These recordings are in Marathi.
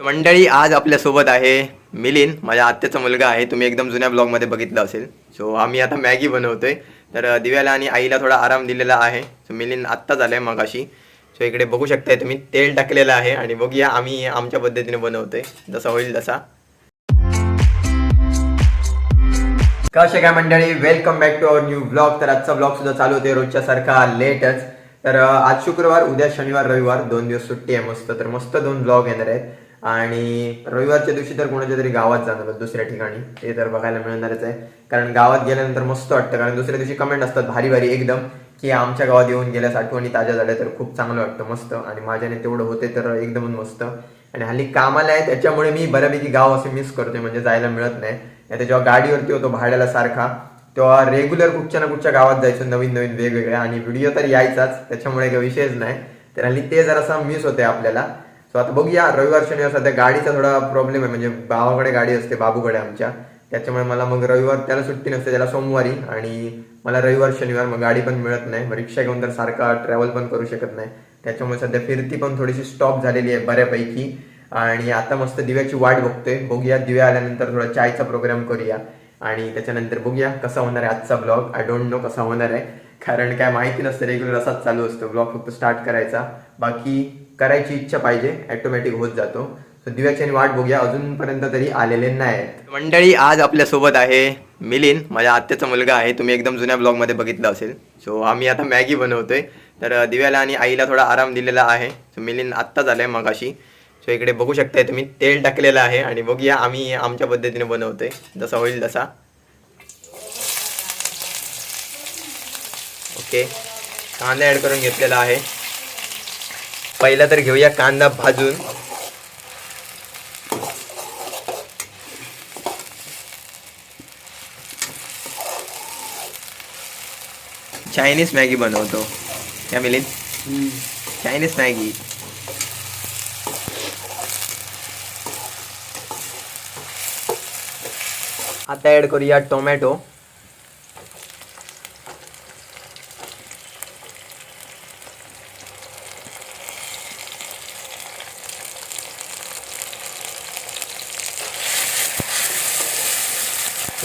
मंडळी आज आपल्यासोबत आहे मिलिंद माझ्या आत्याचा मुलगा आहे. तुम्ही एकदम जुन्या ब्लॉगमध्ये बघितलं असेल. सो आम्ही आता मॅगी बनवतोय. तर दिव्याला आणि आईला थोडा आराम दिलेला आहे. सो मिलिंद आत्ताच आलंय मग अशी सो इकडे बघू शकताय तुम्ही. तेल टाकलेलं आहे आणि बघूया आम्ही आमच्या पद्धतीने बनवतोय. जसा होईल तसा. कसे काय मंडळी? Welcome back to our new blog तर आजचा ब्लॉग सुद्धा चालू होते रोजच्या सारखा लेटच तर आज शुक्रवार उद्या शनिवार रविवार. दोन दिवस सुट्टी आहे मस्त. तर मस्त दोन ब्लॉग येणार आहेत. आणि रविवारच्या दिवशी तर कोणाच्या तरी गावात जाणार दुसऱ्या ठिकाणी. ते तर बघायला मिळणारच आहे. कारण गावात गेल्यानंतर मस्त वाटतं कारण दुसऱ्या दिवशी कमेंट असतात भारी भारी एकदम की आमच्या गावात येऊन गेल्यास आठवणी ताज्या झाल्या तर खूप चांगलं वाटतं मस्त. आणि माझ्याने तेवढं होते तर एकदमच मस्त. आणि हल्ली कामाला आहे त्याच्यामुळे मी बऱ्यापैकी गाव असे मिस करतोय म्हणजे जायला मिळत नाही. आता जेव्हा गाडीवरती होतो भाड्याला सारखा तेव्हा रेग्युलर कुठच्या ना कुठच्या गावात जायचं नवीन नवीन वेगवेगळ्या. आणि व्हिडिओ तर यायचाच त्याच्यामुळे काही विषयच नाही. तर हल्ली ते जरासा मिस होते आपल्याला. सो आता बघूया रविवार शनिवार सध्या गाडीचा थोडा प्रॉब्लेम आहे. म्हणजे भावाकडे गाडी असते बाबूकडे आमच्या. त्याच्यामुळे मला मग रविवार त्याला सुट्टी नसते त्याला सोमवारी. आणि मला रविवार शनिवार मग गाडी पण मिळत नाही. मग रिक्षा घेऊन तर सारखा ट्रॅव्हल पण करू शकत नाही. त्याच्यामुळे सध्या फिरती पण थोडीशी स्टॉप झालेली आहे बऱ्यापैकी. आणि आता मस्त दिव्याची वाट बघतोय. बघूया दिव्या आल्यानंतर थोडा चायचा प्रोग्राम करूया. आणि त्याच्यानंतर बघूया कसा होणार आहे आजचा ब्लॉग आय डोंट नो कसा होणार आहे. कारण काय माहिती नसतं रेग्युलर असाच चालू असतो. ब्लॉग फक्त स्टार्ट करायचा. बाकी करायची इच्छा पाहिजे ॲटोमॅटिक होत जातो. सो दिव्याची वाट बघूया अजूनपर्यंत तरी आलेले नाहीत. मंडळी आज आपल्यासोबत आहे मिलिंद माझ्या आत्याचा मुलगा आहे. तुम्ही एकदम जुन्या ब्लॉगमध्ये बघितलं असेल. सो आम्ही आता मॅगी बनवतोय. तर दिव्याला आणि आईला थोडा आराम दिलेला आहे. सो मिलिंद आत्ताच आलाय मगाशी. सो इकडे बघू शकताय तुम्ही तेल टाकलेलं आहे आणि बघूया आम्ही आमच्या पद्धतीने बनवतोय. जसा होईल तसा. ओके कांदा ऍड करून घेतलेला आहे. पहिला तर घेऊया कांदा भाजून. चायनीज मॅगी बनवतो. क्या मिलिंद? चायनीज मॅगी आता ऍड करूया टोमॅटो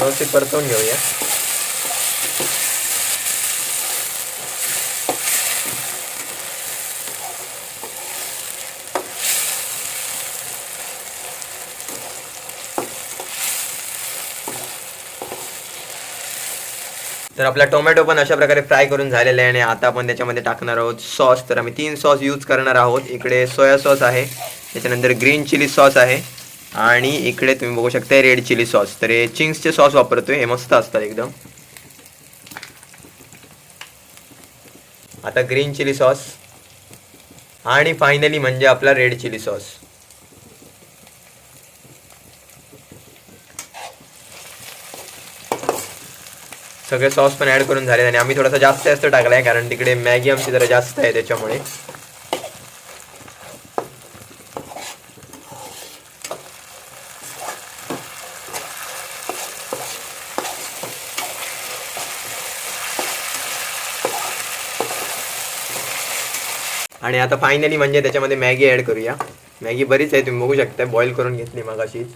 व्यवस्थित परतवून घेऊया तर आपला टोमॅटो पण अशा प्रकारे फ्राय करून झालेला आहे आणि आता आपण त्याच्यामध्ये टाकणार आहोत सॉस तर आम्ही तीन सॉस यूज करणार आहोत. इकडे सोया सॉस आहे. त्याच्यानंतर ग्रीन चिली सॉस आहे. आणि इकडे तुम्ही बघू शकता रेड चिली सॉस. तर हे चिंग्सचे सॉस वापरतोय हे मस्त असतात एकदम. आता ग्रीन चिली सॉस. आणि फायनली म्हणजे आपला रेड चिली सॉस. सगळे सॉस पण ऍड करून झाले आणि आम्ही थोडासा जास्त जास्त टाकलाय कारण तिकडे मॅगी आमची जरा जास्त आहे त्याच्यामुळे. आणि आता फायनली म्हणजे त्याच्यामध्ये मॅगी ॲड करूया. मॅगी बरीच आहे तुम्ही बघू शकता. बॉईल करून घेतली मगाशीच.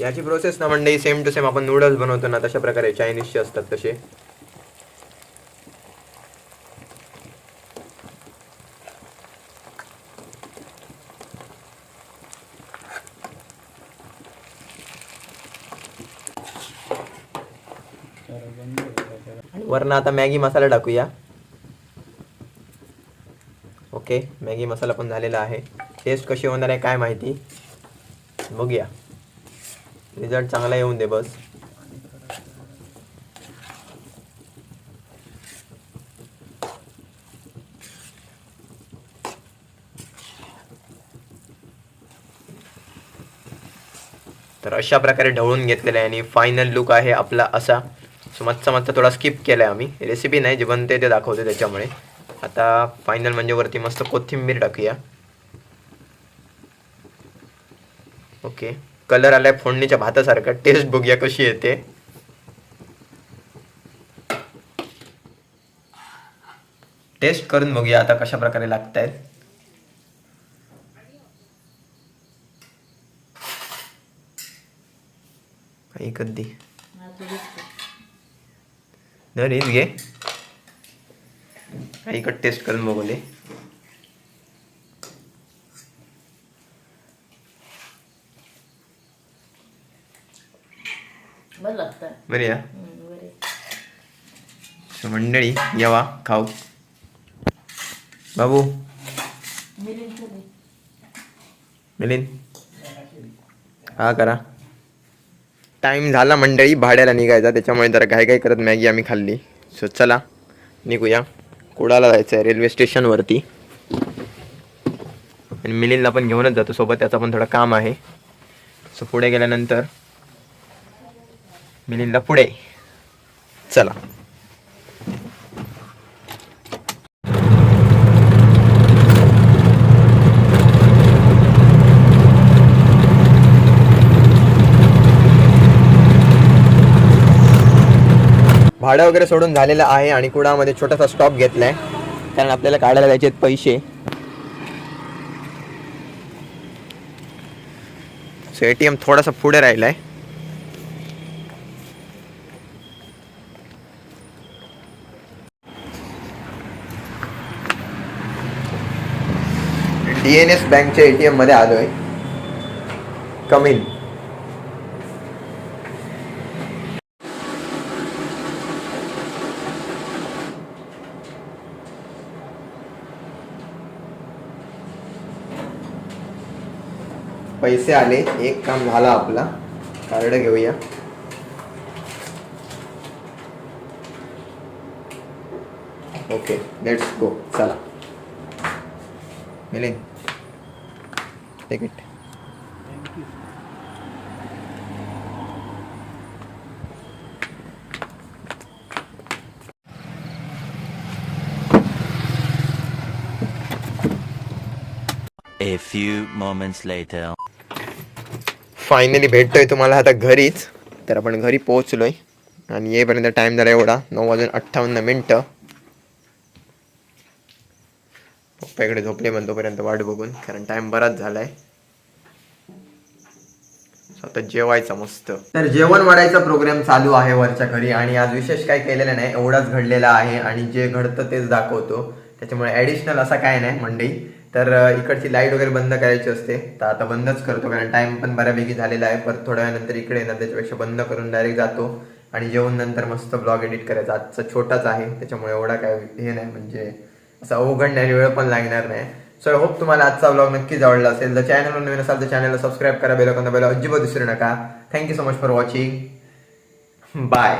याची प्रोसेस ना म्हणजे सेम टू सेम आपण नूडल्स बनवतो ना तशा प्रकारे चायनीजचे असतात तसे. आणि वरनं आता मॅगी मसाला टाकूया. ओके मॅगी मसाला पण झालेला आहे. टेस्ट कशी होणार आहे काय माहिती? बघूया. रिझल्ट चांगला येऊन दे बस. तर अशा प्रकारे ढवळून घेतलेलं आहे आणि फायनल लुक आहे आपला असा. सो मच्छा मच्छा थोडा स्किप केला आहे आम्ही. रेसिपी नाही जे बनते ते दाखवते त्याच्यामुळे. आता फायनल म्हणजे वरती मस्त कोथिंबीर टाकूया. ओके कलर आलाय फोडणीच्या भातासारखा. टेस्ट बघूया कशी येते. टेस्ट करून बघूया आता कशा प्रकारे लागत आहेत काही कधी नरीच घे. काही कट टेस्ट करून बघूले बरं या. मंडळी येवा खाऊ. बाबू. मिलिंद. हा करा. टाइम झाला मंडळी भाड्याला निघायचा त्याच्यामुळे जरा काय काय करत मॅगी आम्ही खाल्ली. सो चला निघूया. कुडाला जायचं आहे रेल्वे स्टेशनवरती आणि मिलिंदला पण घेऊनच जातो सोबत त्याचं पण थोडं काम आहे. सो पुढे गेल्यानंतर मिलिंदला पुढे. चला. भाडं वगैरे सोडून झालेलं आहे आणि कुडामध्ये छोटासा स्टॉप घेतलाय. कारण आपल्याला काढायला द्यायचे आहेत पैसे. सो ए टी एम थोडासा पुढे राहिलाय. डी एन एस बँकच्या ए टी मध्ये आलोय. कमिन पैसे आले एक काम झाला आपला. कार्ड घेऊया. ओके लेट्स गो चला. Milind take it A few moments later. Finally भेटतोय तुम्हाला आता घरीच. तर आपण घरी पोहोचलोय. आणि येईपर्यंत टाइम झाला एवढा. नऊ वाजून अठ्ठावन्न मिनटं. पप्पा इकडे झोपले पण तोपर्यंत वाट बघून कारण टाइम बराच झालाय. आता जेवायचं मस्त. तर जेवण वाढायचा प्रोग्राम चालू आहे वरच्या घरी. आणि आज विशेष काय केलेलं नाही. एवढाच घडलेला आहे. आणि जे घडतं तेच दाखवतो. त्याच्यामुळे ॲडिशनल असा काय नाही मंडई तर इकडची लाइट वगैरे बंद करायची असते. तर आता बंदच करतो कारण टाइम पण बऱ्यापैकी झालेला आहे. परत थोड्या वेळानंतर इकडे येणार त्याच्यापेक्षा बंद करून डायरेक्ट जातो. आणि जेवण नंतर मस्त ब्लॉग एडिट करायचा. आजचा छोटाच आहे त्याच्यामुळे एवढा काय हे नाही म्हणजे असा नाही वेळ पण लागणार नाही. सो आय होप तुम्हाला आजचा ब्लॉग नक्कीच आवडला असेल. जर चॅनलवर नवीन असाल तर चॅनलला सबस्क्राईब करा बेल बेल अजिबात विसरू नका. Thank you so much for watching bye